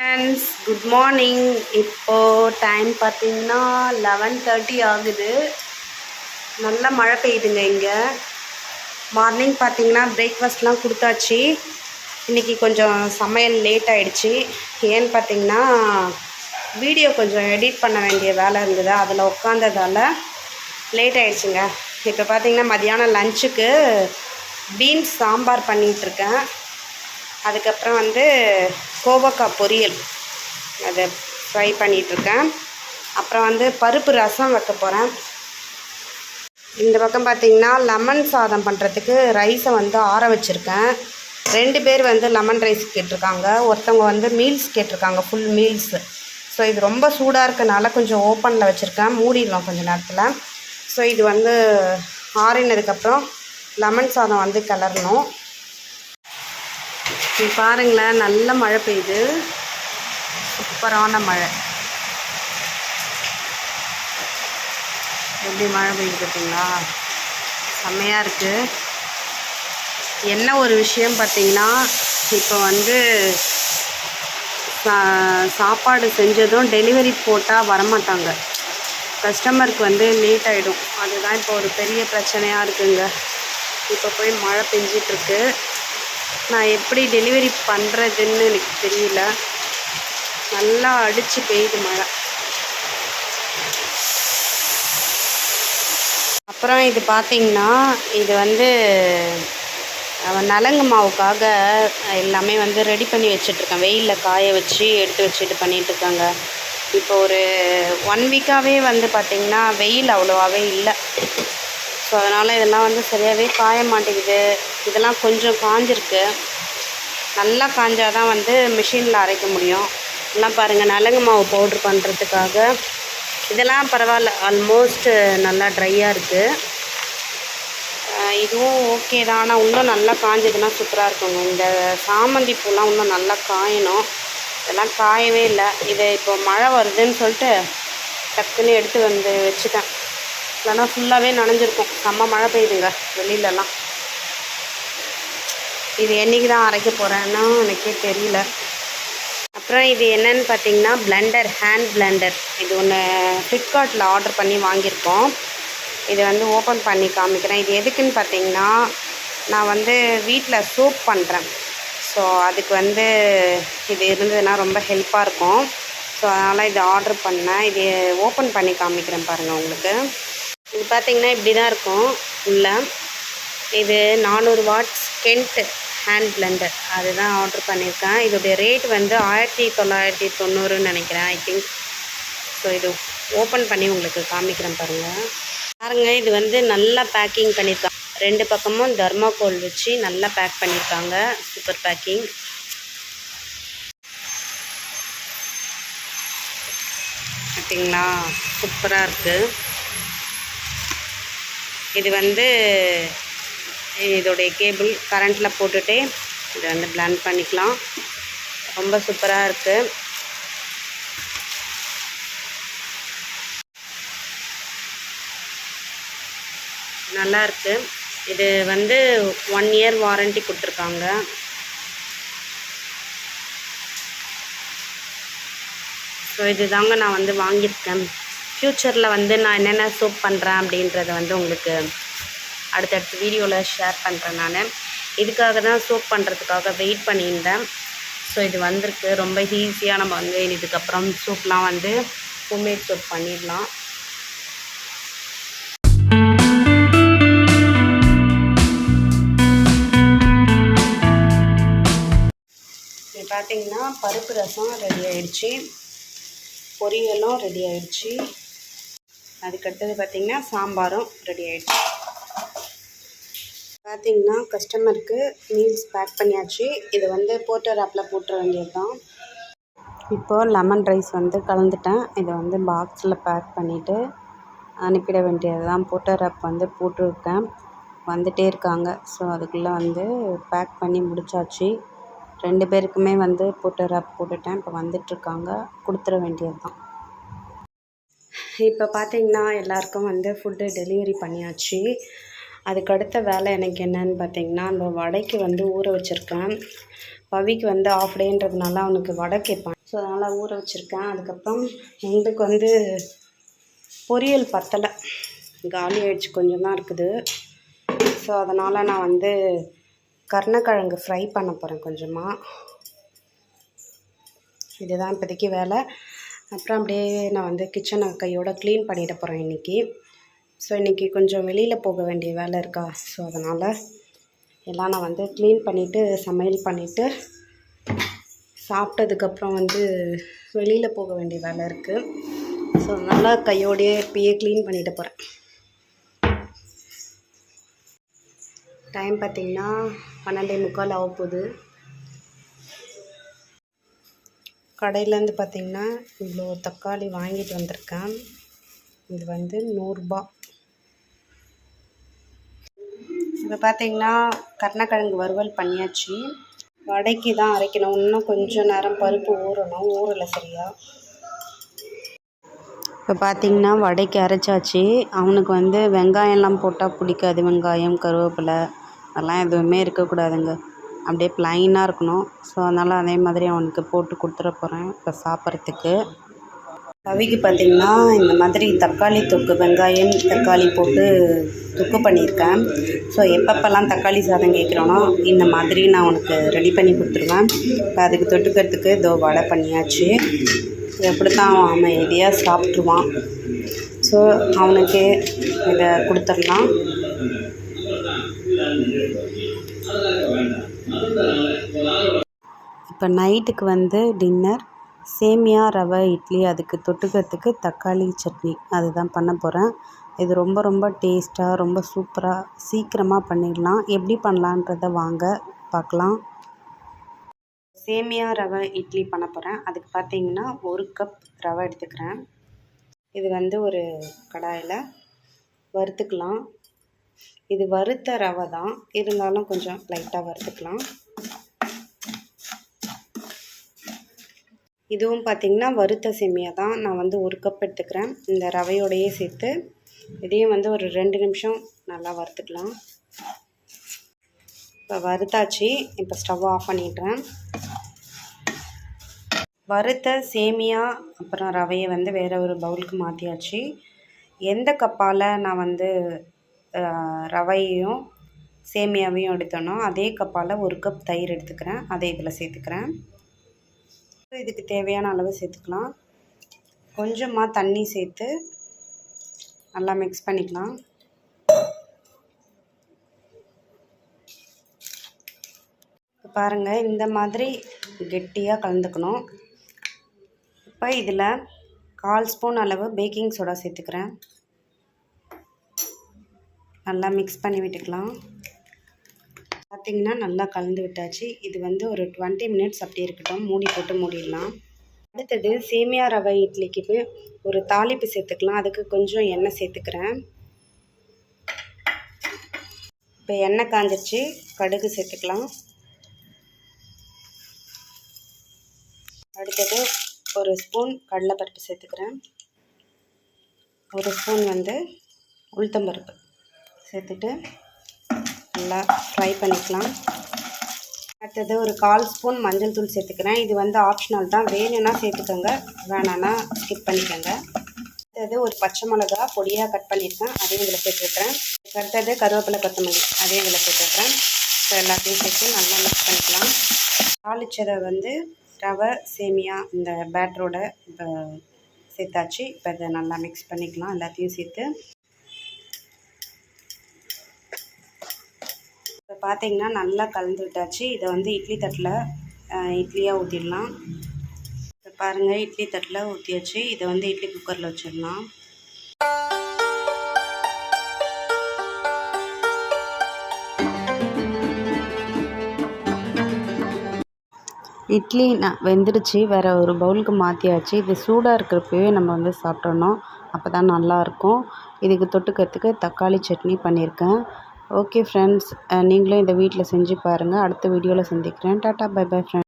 Friends good morning இப்போது time பார்த்தீங்கன்னா eleven thirty ஆகுது. நல்லா மழை பெய்யுதுங்க இங்கே. மார்னிங் பார்த்தீங்கன்னா பிரேக்ஃபாஸ்ட்லாம் கொடுத்தாச்சு. இன்றைக்கி கொஞ்சம் சமையல் லேட் ஆகிடுச்சி ஏன்னு பார்த்தீங்கன்னா வீடியோ கொஞ்சம் எடிட் பண்ண வேண்டிய வேலை இருந்தது. அதில் உட்காந்ததால லேட் ஆகிடுச்சிங்க இப்போ பார்த்தீங்கன்னா மதியானம் லஞ்சுக்கு பீன்ஸ் சாம்பார் பண்ணிகிட்ருக்கேன் அதுக்கப்புறம் வந்து கோவக்காய் பொரியல். அதை ஃப்ரை பண்ணிகிட்ருக்கேன் அப்புறம் வந்து பருப்பு ரசம் வைக்க போகிறேன் இந்த பக்கம் பார்த்தீங்கன்னா லெமன் சாதம் பண்ணுறதுக்கு ரைஸை வந்து ஆற வச்சுருக்கேன். ரெண்டு பேர் வந்து லெமன் ரைஸ் கேட்டிருக்காங்க. ஒருத்தவங்க வந்து மீல்ஸ் கேட்டிருக்காங்க ஃபுல் மீல்ஸு ஸோ இது ரொம்ப சூடாக இருக்கனால கொஞ்சம் ஓப்பனில் வச்சுருக்கேன். மூடிடலாம் கொஞ்சம் நேரத்தில். ஸோ இது வந்து ஆறினதுக்கப்புறம் லெமன் சாதம் வந்து கிளறணும். இது பாருங்களேன் நல்ல மழை பெய்யுது. சூப்பரான மழை. எப்படி மழை பெய்யுது பார்த்தீங்களா? செம்மையாக இருக்குது என்ன ஒரு விஷயம் பார்த்தீங்கன்னா இப்போ வந்து சா சாப்பாடு செஞ்சதும் டெலிவரி போட்டால் வரமாட்டாங்க. கஸ்டமருக்கு வந்து லேட் ஆகிடும் அதுதான் இப்போ ஒரு பெரிய பிரச்சனையாக இருக்குங்க. இப்போ போய் மழை பெஞ்சிட்ருக்கு நான் எப்படி டெலிவரி பண்ணுறதுன்னு எனக்கு தெரியல. நல்லா அடித்து பெய்யுது மழை. அப்புறம் இது பார்த்திங்கன்னா இது வந்து நலங்கு மாவுக்காக எல்லாமே வந்து ரெடி பண்ணி வச்சிட்ருக்கேன் வெயிலில் காய வச்சு எடுத்து வச்சுட்டு பண்ணிகிட்ருக்காங்க இப்போ ஒரு ஒன் வீக்காகவே வந்து பார்த்திங்கன்னா வெயில் அவ்வளோவாகவே இல்லை. ஸோ அதனால் இதெல்லாம் வந்து சரியாகவே காய மாட்டேங்குது. இதெல்லாம் கொஞ்சம் காஞ்சிருக்கு. நல்லா காஞ்சால் தான் வந்து மிஷினில் அரைக்க முடியும். எல்லாம் பாருங்கள் நலங்கு மாவு பவுட்ரு பண்ணுறதுக்காக இதெல்லாம் பரவாயில்ல ஆல்மோஸ்ட்டு நல்லா ட்ரையாக இருக்குது இதுவும் ஓகே தான். ஆனால் இன்னும் நல்லா காஞ்சதுன்னா சூப்பராக இருக்குங்க. இந்த சாமந்தி பூலாம் இன்னும் நல்லா காயணும். இதெல்லாம் காயவே இல்லை. இதை இப்போ மழை வருதுன்னு சொல்லிட்டு டக்குன்னு எடுத்து வந்து வச்சுட்டேன். இல்லைன்னா ஃபுல்லாகவே நனைஞ்சிருக்கும். செம்ம மழை பெய்யுதுங்க. வெளியிலலாம். இது என்றைக்கு தான் அரைக்க போகிறேன்னா எனக்கே தெரியல. அப்புறம் இது என்னன்னு பார்த்தீங்கன்னா பிளெண்டர் ஹேண்ட் பிளெண்டர் இது ஒன்று ஃப்ளிப்கார்ட்டில் ஆர்டர் பண்ணி வாங்கியிருக்கோம். இது வந்து ஓப்பன் பண்ணி காமிக்கிறேன். இது எதுக்குன்னு பார்த்தீங்கன்னா நான் வந்து வீட்டில் சோப் பண்ணுறேன் ஸோ அதுக்கு வந்து இது இருந்ததுன்னா ரொம்ப ஹெல்ப்பாக இருக்கும். ஸோ அதனால் இது ஆர்டர் பண்ணேன். இது ஓப்பன் பண்ணி காமிக்கிறேன் பாருங்கள் உங்களுக்கு. இது பார்த்திங்கன்னா இப்படி தான் இருக்கும் உள்ள. இது நானூறு வாட்ஸ் கென்ட்டு ஹேண்ட் பிளெண்டர் அதுதான் ஆர்டர் பண்ணியிருக்கேன். இதோடைய ரேட் வந்து ஆயிரத்தி தொள்ளாயிரத்தி தொண்ணூறுன்னு நினைக்கிறேன் ஐ திங்க் ஸோ இது ஓப்பன் பண்ணி உங்களுக்கு காமிக்கிறேன் பாருங்கள் பாருங்கள் இது வந்து நல்லா பேக்கிங் பண்ணியிருக்காங்க. ரெண்டு பக்கமும் தர்மாக்கோல் வச்சு நல்லா பேக் பண்ணியிருக்காங்க. சூப்பர் பேக்கிங் பார்த்தீங்களா சூப்பராக இருக்குது இது வந்து இதோடைய கேபிள் கரண்ட்டில் போட்டுகிட்டே இதை வந்து பிளான் பண்ணிக்கலாம். ரொம்ப சூப்பராக இருக்குது நல்லா இருக்குது இது வந்து ஒன் இயர் வாரண்ட்டி கொடுத்துருக்காங்க. ஸோ இது தாங்க நான் வந்து வாங்கியிருக்கேன். ஃப்யூச்சரில் வந்து நான் என்னென்ன சூப் பண்ணுறேன் அப்படின்றத வந்து உங்களுக்கு அடுத்தடுத்த வீடியோவில் ஷேர் பண்ணுறேன் நான். இதுக்காக தான் சூப் பண்ணுறதுக்காக வெயிட் பண்ணியிருந்தேன். ஸோ இது வந்திருக்கு. ரொம்ப ஈஸியாக நம்ம வந்து இதுக்கப்புறம் சூப்லாம் வந்து ஹோம்மேட் சூப் பண்ணிடலாம். இது பார்த்திங்கன்னா பருப்பு ரசம் ரெடி ஆயிடுச்சு. பொரியலும் ரெடி ஆயிடுச்சு. அதுக்கடுத்தது பார்த்திங்கன்னா சாம்பாரும் ரெடி ஆகிடுச்சு பார்த்திங்கன்னா கஸ்டமருக்கு மீல்ஸ் பேக் பண்ணியாச்சு. இது வந்து போட்டர் ஆப்பில் போட்டுற வேண்டியது தான் இப்போது லெமன் ரைஸ் வந்து கலந்துட்டேன். இதை வந்து பாக்ஸில் பேக் பண்ணிவிட்டு அனுப்பிட வேண்டியது தான் போட்டர் ஆப் வந்து போட்டிருக்கேன். வந்துகிட்டே இருக்காங்க. ஸோ அதுக்குள்ளே வந்து பேக் பண்ணி முடித்தாச்சு ரெண்டு பேருக்குமே வந்து போட்டர் ஆப் போட்டுட்டேன். இப்போ வந்துட்டுருக்காங்க கொடுத்துட வேண்டியது தான் இப்போ பார்த்தீங்கன்னா எல்லாருக்கும் வந்து ஃபுட்டு டெலிவரி பண்ணியாச்சு. அதுக்கு அடுத்த வேலை எனக்கு என்னன்னு பார்த்தீங்கன்னா அந்த வடைக்கு வந்து ஊற வச்சுருக்கேன். பவிக்கு வந்து ஆஃப் டேன்றதுனால அவனுக்கு வடை கேட்பான். ஸோ அதனால் ஊற வச்சுருக்கேன். அதுக்கப்புறம் எங்களுக்கு வந்து பொரியல் பத்தலை. காலி ஆயிடுச்சு கொஞ்சம் தான் இருக்குது. ஸோ அதனால் நான் வந்து கருணக்கிழங்கு ஃப்ரை பண்ண போகிறேன் கொஞ்சமாக இதுதான் இப்போதைக்கு வேலை. அப்புறம் அப்படியே நான் வந்து கிச்சனை கையோட க்ளீன் பண்ணிட போகிறேன் இன்றைக்கி ஸோ இன்றைக்கி கொஞ்சம் வெளியில் போக வேண்டிய வேலை இருக்கா? ஸோ அதனால் எல்லாம் நான் வந்து க்ளீன் பண்ணிவிட்டு சமையல் பண்ணிவிட்டு சாப்பிட்டதுக்கப்புறம் வந்து வெளியில் போக வேண்டிய வேலை இருக்குது ஸோ அதனால் கையோடையே இப்பயே க்ளீன் பண்ணிட்டு போகிறேன் டைம் பார்த்திங்கன்னா பன்னெண்டே முக்கால் ஆக போகுது. கடையிலேருந்து பார்த்திங்கன்னா இவ்வளோ தக்காளி வாங்கிட்டு வந்திருக்கேன். இது வந்து நூறுரூபா இப்போ பார்த்திங்கன்னா கருணக்கிழங்கு வறுவல் பண்ணியாச்சு. வடைக்கு தான் அரைக்கணும். இன்னும் கொஞ்சம் நேரம் பருப்பு ஊறணும். ஊறலை சரியா. இப்போ பார்த்தீங்கன்னா வடைக்கு அரைச்சாச்சு. அவனுக்கு வந்து வெங்காயம்லாம் போட்டால் பிடிக்காது. வெங்காயம் கருவேப்பிலை அதெல்லாம் எதுவுமே இருக்கக்கூடாதுங்க. அப்படியே ப்ளைனாக இருக்கணும். ஸோ அதனால் அதே மாதிரி அவனுக்கு போட்டு கொடுத்துட போகிறேன் இப்போ சாப்பிட்றதுக்கு. கவிக்கு பார்த்திங்கன்னா இந்த மாதிரி தக்காளி தொக்கு வெங்காயம் தக்காளி போட்டு தொக்கு பண்ணியிருக்கேன். ஸோ எப்பப்பெல்லாம் தக்காளி சாதம் கேட்குறானோ இந்த மாதிரி நான் உனக்கு ரெடி பண்ணி கொடுத்துருவேன். இப்போ அதுக்கு தொட்டுக்கிறதுக்கு இதோ வடை பண்ணியாச்சு. எப்படி தான் அவன் அமைதியாக சாப்பிட்ருவான் ஸோ அவனுக்கு இதை கொடுத்துடலாம். இப்போ நைட்டுக்கு வந்து டின்னர் சேமியா ரவை இட்லி அதுக்கு தொட்டுக்கிறதுக்கு தக்காளி சட்னி. அதுதான் பண்ண போகிறேன் இது ரொம்ப ரொம்ப டேஸ்ட்டாக ரொம்ப சூப்பராக சீக்கிரமாக பண்ணிடலாம். எப்படி பண்ணலான்றத வாங்க பார்க்கலாம். சேமியா ரவை இட்லி பண்ண போகிறேன் அதுக்கு பார்த்தீங்கன்னா ஒரு கப் ரவை எடுத்துக்கிறேன். இது வந்து ஒரு கடாயில் வறுத்துக்கலாம். இது வறுத்த ரவை தான். இருந்தாலும் கொஞ்சம் லைட்டாக வறுத்துக்கலாம். இதுவும் பார்த்திங்கன்னா வறுத்த சேமியா தான். நான் வந்து ஒரு கப் எடுத்துக்கிறேன். இந்த ரவையோடையே சேர்த்து இதையும் வந்து ஒரு ரெண்டு நிமிஷம் நல்லா வறுத்துக்கலாம். இப்போ வறுத்தாச்சு. இப்போ ஸ்டவ் ஆஃப் பண்ணிடுறேன். வறுத்த சேமியா அப்புறம் ரவையை வந்து வேறு ஒரு பவுலுக்கு மாற்றியாச்சு எந்த கப்பால் நான் வந்து ரவையையும் சேமியாவையும் எடுத்தோன்னா அதே கப்பால் ஒரு கப் தயிர் எடுத்துக்கிறேன். அதை இதில் சேர்த்துக்கிறேன். இதுக்கு தேவையான அளவு சேர்த்துக்கலாம். கொஞ்சமாக தண்ணி சேர்த்து நல்லா மிக்ஸ் பண்ணிக்கலாம். பாருங்கள் இந்த மாதிரி கெட்டியாக கலந்துக்கணும். இப்போ இதில் கால் ஸ்பூன் அளவு பேக்கிங் சோடா சேர்த்துக்கிறேன். நல்லா மிக்ஸ் பண்ணி விட்டுக்கலாம். பார்த்திங்கன்னா நல்லா கலந்து விட்டாச்சு. இது வந்து ஒரு டுவெண்ட்டி மினிட்ஸ் அப்படி இருக்கட்டும். மூடி போட்டு மூடிடலாம். அடுத்தது சேமியா ரவை இட்லிக்கு ஒரு தாளிப்பு சேர்த்துக்கலாம். அதுக்கு கொஞ்சம் எண்ணெய் சேர்த்துக்கிறேன். இப்போ எண்ணெய் காஞ்சிருச்சு. கடுகு சேர்த்துக்கலாம். அடுத்தது ஒரு ஸ்பூன் கடலைப்பருப்பு சேர்த்துக்கிறேன். ஒரு ஸ்பூன் வந்து உளுத்தம்பருப்பு. சேர்த்துட்டு நல்லா ஃப்ரை பண்ணிக்கலாம். அடுத்தது ஒரு கால் ஸ்பூன் மஞ்சள் தூள் சேர்த்துக்கிறேன். இது வந்து ஆப்ஷனல் தான். வேணும்னா சேர்த்துக்கோங்க. வேணான்னா ஸ்கிப் பண்ணிக்கோங்க. அடுத்தது ஒரு பச்சை மிளகா பொடியாக கட் பண்ணியிருக்கேன். அதையும் இதில் சேர்த்துக்கிறேன். அடுத்தது கருவேப்பிலை கொத்தமல்லி அதையும் இதில் சேர்த்துக்கிறேன். இப்போ எல்லாத்தையும் சேர்த்து நல்லா மிக்ஸ் பண்ணிக்கலாம். தாளிச்சதை வந்து ரவை சேமியா இந்த பேட்டரோட இப்போ சேர்த்தாச்சு. இப்போ இதை நல்லா மிக்ஸ் பண்ணிக்கலாம். எல்லாத்தையும் சேர்த்து பார்த்தீங்கன்னா நல்லா கலந்து விட்டாச்சு. இதை வந்து இட்லி தட்டில் இட்லியாக ஊற்றிடலாம் இப்போ பாருங்கள் இட்லி தட்டில் ஊற்றியாச்சு இதை வந்து இட்லி குக்கரில் வச்சிடலாம். இட்லி நான் வெந்துடுச்சு. வேறு ஒரு பவுலுக்கு மாற்றியாச்சு இது சூடாக இருக்கிறப்பவே நம்ம வந்து சாப்பிட்றணும் அப்போ தான் நல்லாயிருக்கும் இதுக்கு தொட்டுக்கிறதுக்கு தக்காளி சட்னி பண்ணியிருக்கேன். ஓகே ஃப்ரெண்ட்ஸ் நீங்களும் இதை வீட்டில் செஞ்சு பாருங்கள் அடுத்த வீடியோவில் சந்திக்கிறேன். Tata bye bye friends